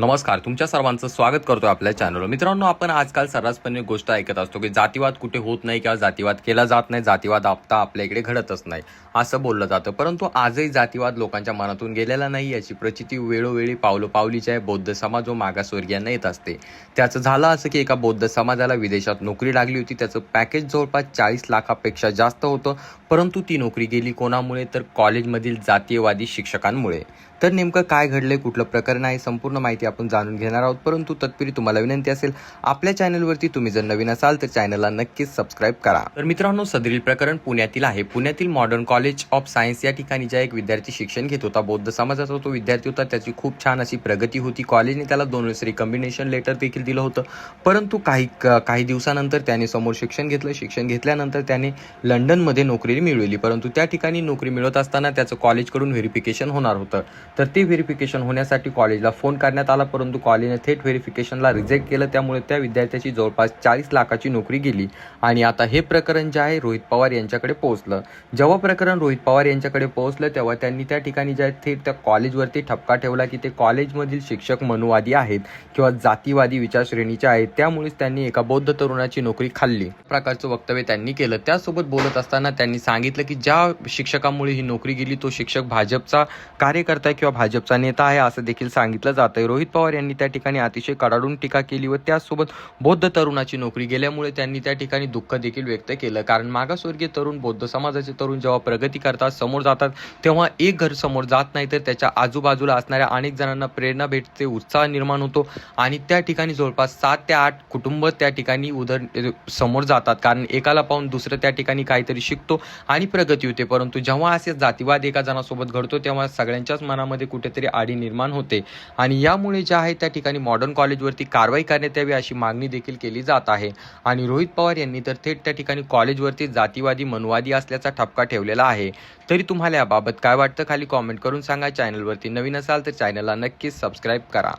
नमस्कार तुमच्या सर्वांचं स्वागत करतो आपल्या चॅनलवर मित्रांनो आपण आजकाल सर्रासपणे गोष्ट ऐकत असतो की जातीवाद कुठे होत नाही किंवा जातीवाद केला जात नाही जातीवाद आपता आपल्या इकडे घडतच नाही असं बोललं जातं. परंतु आजही जातीवाद लोकांच्या मनातून गेलेला नाही याची प्रचिती वेळोवेळी पावलो पावलीची आहे बौद्ध समाज व मागासवर्गीयांना येत असते. त्याचं झालं असं की एका बौद्ध समाजाला विदेशात नोकरी लागली होती त्याचं पॅकेज जवळपास चाळीस लाखापेक्षा जास्त होतं परंतु ती नोकरी गेली कोणामुळे? तर कॉलेजमधील जातीयवादी शिक्षकांमुळे. तर नेमकं काय घडलंय कुठलं प्रकरण आहे संपूर्ण माहिती आपण जाणून घेणार आहोत. परंतु तत्पूर्वी तुम्हाला विनंती असेल आपल्या चॅनलवरती तुम्ही जर नवीन असाल तर चॅनलला नक्कीच सबस्क्राईब करा. तर मित्रांनो सदरील प्रकरण पुण्यातील आहे. पुण्यातील मॉडर्न कॉलेज ऑफ सायन्स या ठिकाणी ज्या एक विद्यार्थी शिक्षण घेत होता बौद्ध समाजाचा तो विद्यार्थी होता त्याची खूप छान अशी प्रगती होती. कॉलेजने त्याला दोन वेळेस रिकम्बिनेशन लेटर देखील दिलं होतं. परंतु काही काही दिवसानंतर त्याने समोर शिक्षण घेतलं. शिक्षण घेतल्यानंतर त्याने लंडनमध्ये नोकरी मिळवली. परंतु त्या ठिकाणी नोकरी मिळवत असताना त्याचं कॉलेजकडून व्हेरिफिकेशन होणार होतं. तर ते व्हेरिफिकेशन होण्यासाठी कॉलेजला फोन करण्यात आला परंतु कॉलेजने थेट व्हेरिफिकेशनला रिजेक्ट केलं. त्यामुळे त्या विद्यार्थ्याची जवळपास चाळीस लाखाची नोकरी गेली. आणि आता हे प्रकरण जे आहे रोहित पवार यांच्याकडे पोहोचलं. जेव्हा प्रकरण रोहित पवार यांच्याकडे पोहोचलं तेव्हा त्यांनी त्या ठिकाणी ज्या थेट त्या कॉलेजवरती ठपका ठेवला की ते कॉलेजमधील शिक्षक मनुवादी आहेत किंवा जातीवादी विचारश्रेणीचे आहेत. त्यामुळेच त्यांनी एका बौद्ध तरुणाची नोकरी खाल्ली. प्रकारचं वक्तव्य त्यांनी केलं. त्यासोबत बोलत असताना त्यांनी सांगितलं की ज्या शिक्षकामुळे ही नोकरी गेली तो शिक्षक भाजपचा कार्यकर्ता आहे किंवा भाजपचा नेता आहे असं देखील सांगितलं जात आहे रोहित पवार यांनी त्या ठिकाणी अतिशय कडाडून टीका केली व त्यासोबत बौद्ध तरुणाची नोकरी गेल्यामुळे त्यांनी त्या ठिकाणी दुःख देखील व्यक्त केलं. कारण मागासवर्गीय तरुण बौद्ध समाजाचे तरुण जेव्हा प्रगती करतात समोर जातात तेव्हा एक घर समोर जात नाही तर त्याच्या आजूबाजूला असणाऱ्या अनेक जणांना प्रेरणा भेटते उत्साह निर्माण होतो आणि त्या ठिकाणी जवळपास सात ते आठ कुटुंब त्या ठिकाणी उदर समोर जातात. कारण एकाला पाहून दुसरं त्या ठिकाणी काहीतरी शिकतो आणि प्रगती होते. परंतु जेव्हा असे जातीवाद एका जणासोबत घडतो तेव्हा सगळ्यांच्याच मनामध्ये कुठेतरी आडी निर्माण होते. आणि यामुळे जे आहे त्या ठिकाणी मॉडर्न कॉलेजवरती कारवाई करण्यात यावी अशी मागणी देखील केली जात आहे. आणि रोहित पवार यांनी तर थेट त्या ठिकाणी कॉलेजवरती जातीवादी मनुवादी असल्याचा ठपका ठेवलेला आहे. तरी तुम्हाला याबाबत काय वाटतं? खाली कॉमेंट करून सांगा. चॅनलवरती नवीन असाल तर चॅनलला नक्कीच सबस्क्राईब करा.